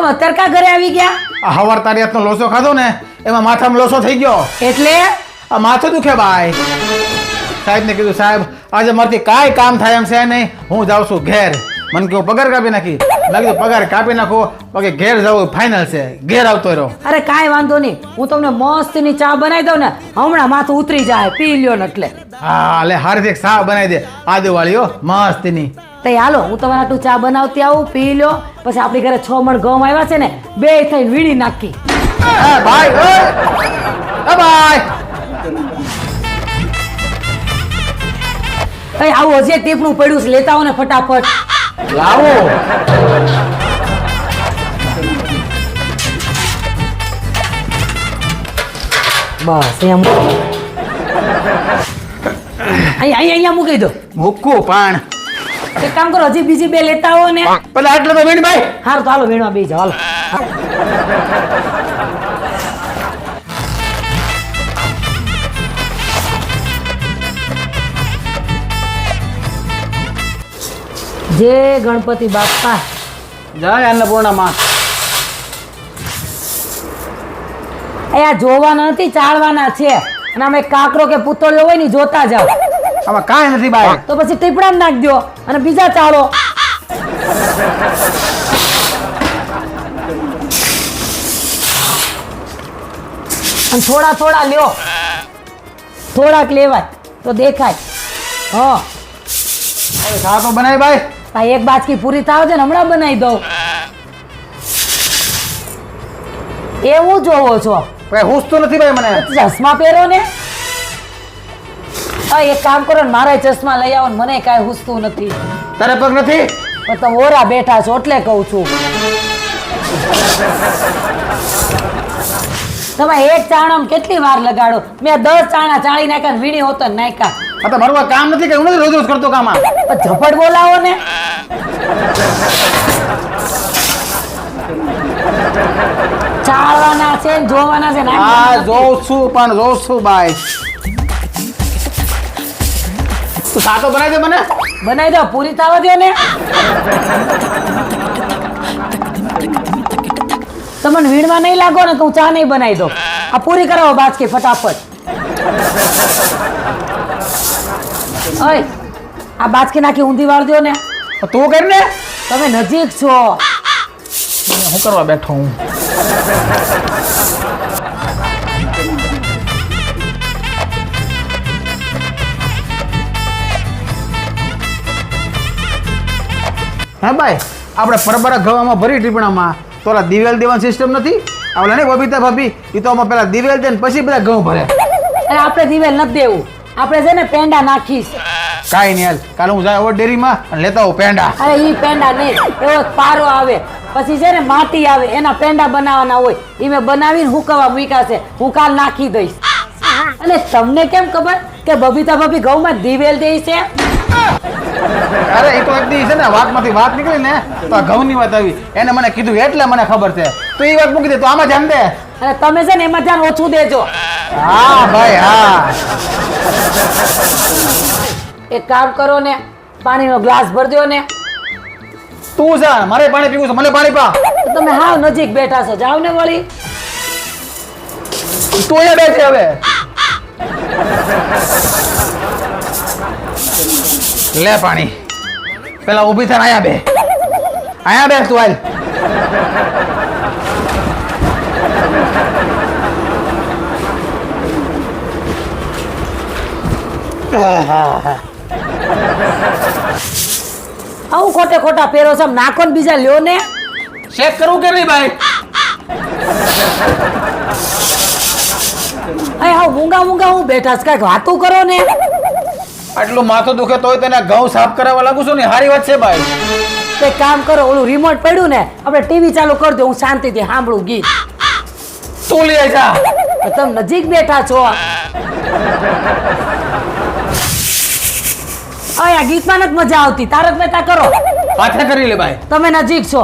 તમે અત્યારે કા ઘરે આવી ગયા? આ હવાર તારિયાતનો લોસો ખાધો ને એમાં માથામાં લોસો થઈ ગયો. એટલે? આ માથું દુખે ભાઈ. સાહેબને કીધું સાહેબ આજે મારથી કાંઈ કામ થાય એમ છે નહીં. હું જાઉં છું ઘેર. મને કહ્યું પગાર કાપી નાખી. મેં કીધું પગાર કાપી નાખો. બાકી ઘેર જવું ફાઇનલ છે. ઘેર આવતો રહ્યો અરે કાંઈ વાંધો નહીં. હું તમને મસ્તની ચા બનાવી દઉં ને હમણાં માથું ઉતરી જાય પી લ્યો ને એટલે. હા લે એક સા બનાવી દે. આદુવાળીઓ મસ્તની. તઈ હાલો હું તમારા ચા બનાવતી આવું પી લ્યો. પછી આપણી ઘરે છ મણ ઘઉં આવ્યા છે ને બે થઈને વીણી નાખી. ભાઈ આવું હજી ટીપણું પડ્યું છે લેતા આવો ને ફટાફટ. લાવો. બસ એમ. અહીંયા અહીંયા મૂકી દો. મૂકું પણ. એક કામ કરો હજી બીજી બે લેતા આવો ને. પેલા આટલો તો વેણ ભાઈ. હારું તો હાલો વેણવા બે હાલો. જય ગણપતિ બાપા જય અન્નપૂર્ણામાં એ આ જોવાના નથી ચાળવાના છે. અને અમે કાકરો કે પૂતળિયો હોય ને જોતા જાઓ. આમાં કાંઈ નથી બાય. તો પછી ટીપડા નાખ દો અને બીજા ચાળો. અને થોડા થોડા લ્યો. થોડાક લેવાય તો દેખાય. હા. સા તો બનાવી ભાઈ ભાઈ એક બાચકી પૂરી થાવ છે ને હમણાં બનાવી દઉં. એવું જોવો છો. ભાઈ હુસતું નથી ભાઈ મને. ચશ્મા પહેરો ને. હા એક કામ કરો ને મારા ચશ્મા લઈ આવો ને મને કાંઈ હુસતું નથી. તારે પગ નથી? પણ તમે ઓરા બેઠા છો એટલે કહું છું. તમે એક ચાણામાં કેટલી વાર લગાડો? મેં દસ ચાણા ચાળી નાખ્યા વીણી હોતો નાખ્યા. હા તો મારું આ કામ નથી કે હું નથી રોજ રોજ કરતો કામ આ પણ ઝપટ બોલાવો ને. ચાળવાના છે ને જોવાના છે ને આ જોઉં છું પણ જોઉં છું ભાઈ તું સા બનાવી દે મને. બનાવી દો પૂરી થવા દો ને. તમને વીણવા નહીં લાગો ને તો હું ચા નહીં બનાવી દો આ પૂરી કરાવો બાજકી ફટાફટ. ઓય આ બાજકી નાખી ઊંધી વાળ દો ને. તો તું કર ને. તમે નજીક છો. હું કરવા બેઠો હું? હે ભાઈ આપણે પરબરા ગવામાં ભરી ટીપણામાં. તો ઓલા દિવેલ દેવાની સિસ્ટમ નથી? આ ને બબીતા ભાભી? એ તો આમાં પેલા દિવેલ દે ને પછી બધા ઘઉં ભરે. અરે આપણે દિવેલ નથી દેવું. આપણે છે ને પેંડા નાખીશ. કાંઈ નહીં હાલ. કાલે હું જાય ડેરીમાં અને લેતા આવું પેંડા. અરે ઈ પેંડા નહીં. એવો પારો આવે. પછી છે ને માટી આવે. એના પેંડા બનાવવાના હોય. એ મેં બનાવીને હુકવા મૂક્યા છે. હું કાલ નાખી દઈશ. અને તમને કેમ ખબર કે બબીતા ભાભી ઘઉંમાં દિવેલ દે છે? અરે એ તો એક દી છે ને વાતમાંથી વાત નીકળી ને તો આ ઘઉંની વાત આવી. એને મને કીધું એટલે મને ખબર છે. તો એ વાત મૂકી દે તો આમાં ધ્યાન દે. અને તમે છે ને એમાં ધ્યાન ઓછું દેજો. હા ભાઈ હા. એક કામ કરો ને પાણીનો ગ્લાસ ભરજો ને. તું જા મારે પાણી પીવું છે મને પાણી પા. તમે હાવ નજીક બેઠા છો જાવ ને વળી. તું અહીંયા બેસે હવે. લે પાણી. પેલા ઊભી થઈને આયા બે. આયા બે તું હાલ. આવું ખોટે ખોટા પહેરો છો નાખો ને બીજા લ્યો ને. ચેક કરવું કે નહીં ભાઈ અહીં આવું મૂંગા મૂંગા હું બેઠા છે કાંઈક વાતું કરો ને. આટલું માથું દુખે તોય તને ઘઉં સાફ કરાવવા લાગુ છું ને? સારી વાત છે ભાઈ તો એક કામ કરો ઓલું રિમોટ પડ્યું ને આપણે ટીવી ચાલુ કરી દો હું શાંતિથી સાંભળું ગીત. તું લઈ જા. તમે નજીક બેઠા છો. અય ગીતમાં નથી મજા આવતી. તારક મહેતા કરો. પાછા કરી લે ભાઈ તમે નજીક છો.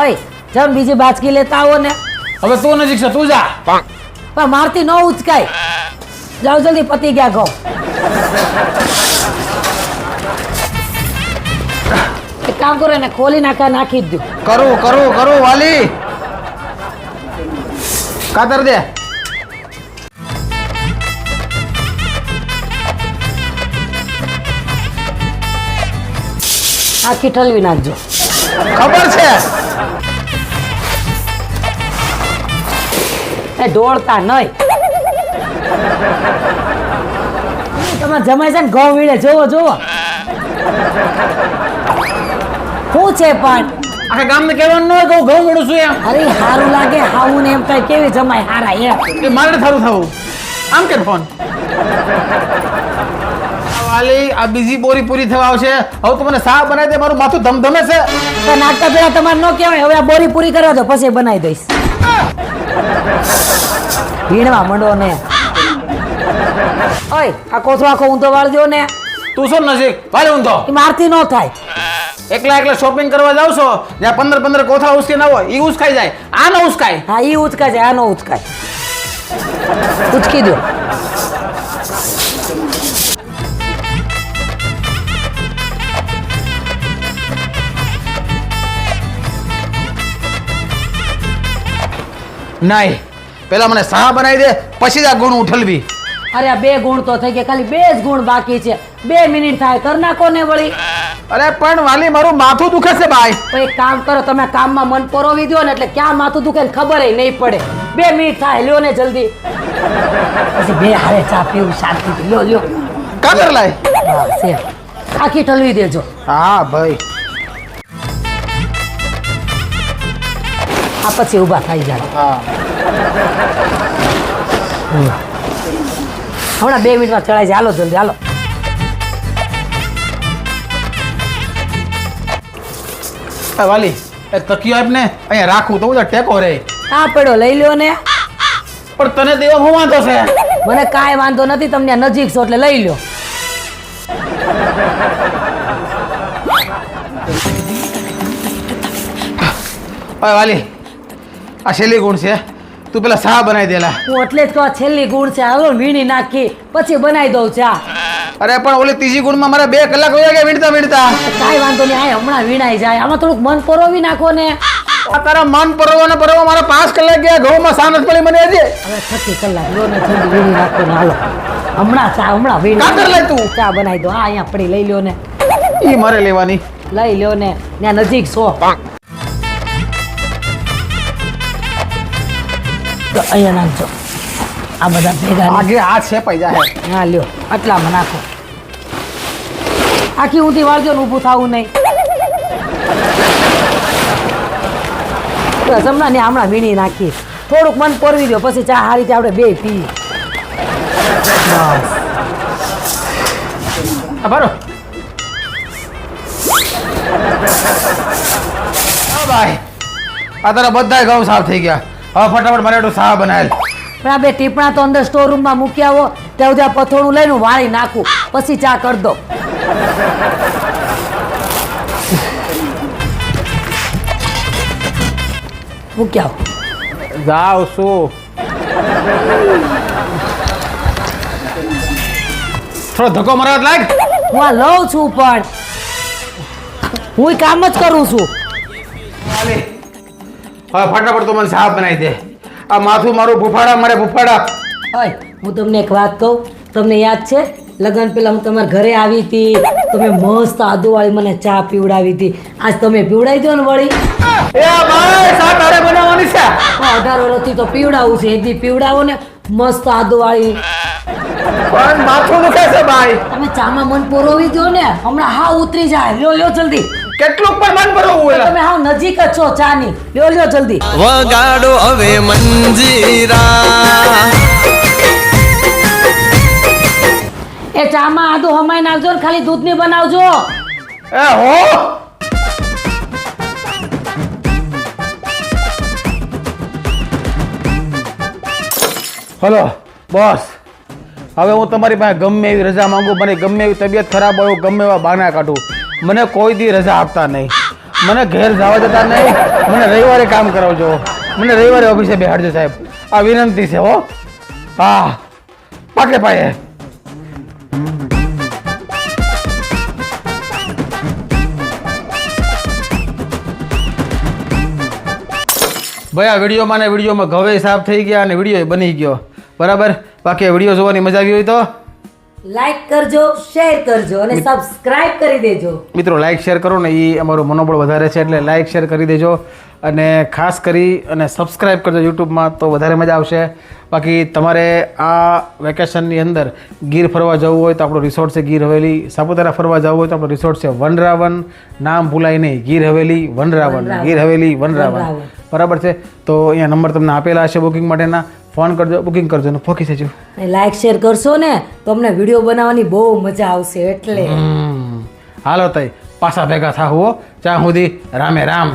અય જમ બીજી બાચકી લેતા આવો ને. હવે તું નજીક છે તું જા. પણ મારથી ન ઉચકાય. જાઓ જલ્દી પતી ગયા ઘઉં. એક કામ કરો એને ખોલી નાખા નાખી જ દો. કરું કરું કરું વાલી. કાતર દે. આખી ઠલવી નાખજો ખબર છે? એ દોડતા નહીં. તમારે જમાય છે ને ઘઉં વીડે જોવો જોવો. શું છે પણ? આખા ગામને કહેવાનું ન હોય કે હું ઘઉં મેળવું છું એમ. અરે સારું લાગે હાવું ને એમ કઈ કેવી જમાય હારા એમ. એ મારે સારું થવું. આમ કે ફોન? વાલી આ બીજી બોરી પૂરી થવા આવશે. હવે તો મને સાવ બનાવી દે મારું માથું ધમધમે છે. નાટક પેલા તમારે ન કહેવાય હવે આ બોરી પૂરી કરવા દો પછી બનાવી દઈશ. વીણવા મંડો ને. ઓય આ કોથળો આખો ઊંધો વાળજો ને. તું શું નજીક વાળે ઊંધો. ઈ એ મારથી ન થાય. એકલા એકલા શોપિંગ કરવા જાવ છો જ્યાં પંદર પંદર કોથળા ઉસકી ના હોય ઈ ઉસકાઈ જાય. આ ન ઉસકાય. હા ઈ ઉચકાય છે ન ઉચકાય. ઉચકી દો. નહીં. પેલા મને સા બનાવી દે પછી જ આ ગુણ ઉઠલવી. અરે આ બે ગુણ તો થઈ ગયા ખાલી બે જ ગુણ બાકી છે. બે મિનિટ થાય કર નાખો ને વળી. અરે પણ વાલી મારું માથું દુખે છે ભાઈ તો એક કામ કરો તમે કામમાં મન પરોવી દો ને એટલે ક્યાં માથું દુખે ને ખબર નહીં પડે. બે મિનિટ થાય લ્યો ને જલ્દી. પછી બે હારે ચા પીવું શાંતિથી. લ્યો લ્યો. કાગર લાય? હા, છે. આખી ઠલવી દેજો. હા ભાઈ. આ પછી ઊભા થઈ જાય હમણાં બે મિનિટમાં ચડાય છે. હાલો જલ્દી હાલો. વાલી એ તકિયો આપ ને અહીંયા રાખું તો બધા ટેકો રે. આ પડ્યો લઈ લ્યો ને. પણ તને દેવા હું વાંધો છે? મને કાંઈ વાંધો નથી તમને નજીક છો એટલે લઈ લ્યો. ઓય વાલી આ છેલ્લી ગુણ છે. તું પેલા સા બનાવી દેલા હું એટલે જ આ છેલ્લી ગુણ છે. હાલો વીણી નાખી. પછી બનાવી દઉં ચા. અરે પણ ઓલી ત્રીજી ગુણમાં મારે બે કલાક વયા ગયા વીણતા વીણતા. કાંઈ વાંધો નહીં આ હમણાં વીણાઈ જાય. આમાં થોડુંક મન પરોવી નાખો ને. આ તારા મન પરવો ને પરવો મારા પાંચ કલાક ગયા. ઘઉંમાં સા નથી પડી મને આજે. હવે છઠ્ઠી કલાક. લો ને જલ્દી વીણી નાખો ને. હાલો. હમણાં ચા હમણાં વીણી. કાતર લઈ તું. ચા બનાવી દો. હા અહીંયા પડી. લઈ લ્યો ને. ઈ મારે લેવાની. લઈ લ્યો ને. ત્યાં નજીક છો. તો અહીંયા નાખજો આ બધા ભેગા આજે આ છે પૈસા હે. લ્યો આટલામાં નાખો. આખી ઊંધી વાળજો ને ઊભું થવું નહીં. હમણાં ને હમણાં વીણી નાખી થોડુંક મન પોરવી દો પછી ચા હારી રીતે આપણે બે પી. બરો ભાઈ આ તારા બધા ઘઉં સાફ થઈ ગયા. હવે ફટાફટ મારે એટલું સાહ બનાવેલ પણ આ બે ટીપણા તો અંદર સ્ટોર રૂમમાં મૂકી આવો ત્યાં સુધી આ પથોડું લઈને હું વાળી નાખું પછી ચા કર દો મૂકી આવો જાવ શું થોડો ધક્કો મારવા લાગ હું આ લઉં છું પણ હું કામ જ કરું છું. હવે ફટાફટ તો મને સાફ બનાવી દે. આ માથું મારું ભૂફાડા મારે ભૂફાડા. હોય હું તમને એક વાત કહું. તમને યાદ છે? લગ્ન પહેલા હું તમારા ઘરે આવી હતી. તમે મસ્ત આદુવાળી મને ચા પીવડાવી હતી. આજ તમે પીવડાવી દો ને વળી. એ ભાઈ સા તારે બનાવવાની છે. અઢાર વર્ષથી તો પીવડાવું છે. એથી પીવડાવો ને મસ્ત આદુવાળી. પણ માથું દુખે છે ભાઈ. તમે ચામાં મન પોરોવી દો ને. હમણાં હા ઉતરી જાય. લ્યો લ્યો જલ્દી. કેટલું પણ મન ભરવું હોય? તમે હાવ નજીક જ છો ચાની. લ્યો લ્યો જલ્દી. વગાડો હવે મંજીરા. એ ચામાં આદુ હમાઈ નાખજો ને ખાલી દૂધની બનાવજો. એ હો? Hello boss. હવે હું તમારી પાસે ગમે એવી રજા માંગુ મને ગમે એવી તબિયત ખરાબ હોય ગમે એવા બાના કાઢું. મને કોઈ દી રજા આપતા નહીં. મને ઘેર જવા જતા નહીં. મને રવિવારે કામ કરાવજો. મને રવિવારે ઓફિસે બેહાડજો સાહેબ. આ વિનંતી છે હો. હા પાકે પાયે. ભાઈ, આ વિડીયોમાં ને વિડીયોમાં ઘવે સાફ થઈ ગયા અને વીડિયો બની ગયો. બરાબર? બાકી વીડિયો જોવાની મજા આવી હોય તો લાઈક કરજો શેર કરજો અને સબસ્ક્રાઇબ કરી દેજો. મિત્રો લાઇક શેર કરો ને એ અમારું મનોબળ વધારે છે એટલે લાઇક શેર કરી દેજો. અને ખાસ કરી અને સબસ્ક્રાઈબ કરજો યુટ્યુબમાં તો વધારે મજા આવશે. બાકી તમારે આ વેકેશનની અંદર ગીર ફરવા જવું હોય તો આપણો રિસોર્ટ છે ગીર હવેલી. સાપુતારા ફરવા જવું હોય તો આપણો રિસોર્ટ છે વનરાવન. નામ ભૂલાય નહીં. ગીર હવેલી વનરાવન. ગીર હવેલી વનરાવન. બરાબર છે? તો અહીંયા નંબર તમને આપેલા હશે બુકિંગ માટેના. ફોન કરજો બુકિંગ કરજો અને ફોકી જજો. લાઈક શેર કરશો ને તો અમને વીડિયો બનાવવાની બહુ મજા આવશે એટલે. હાલો તઈ પાછા ભેગા થા હોવો ત્યાં સુધી રામે રામ.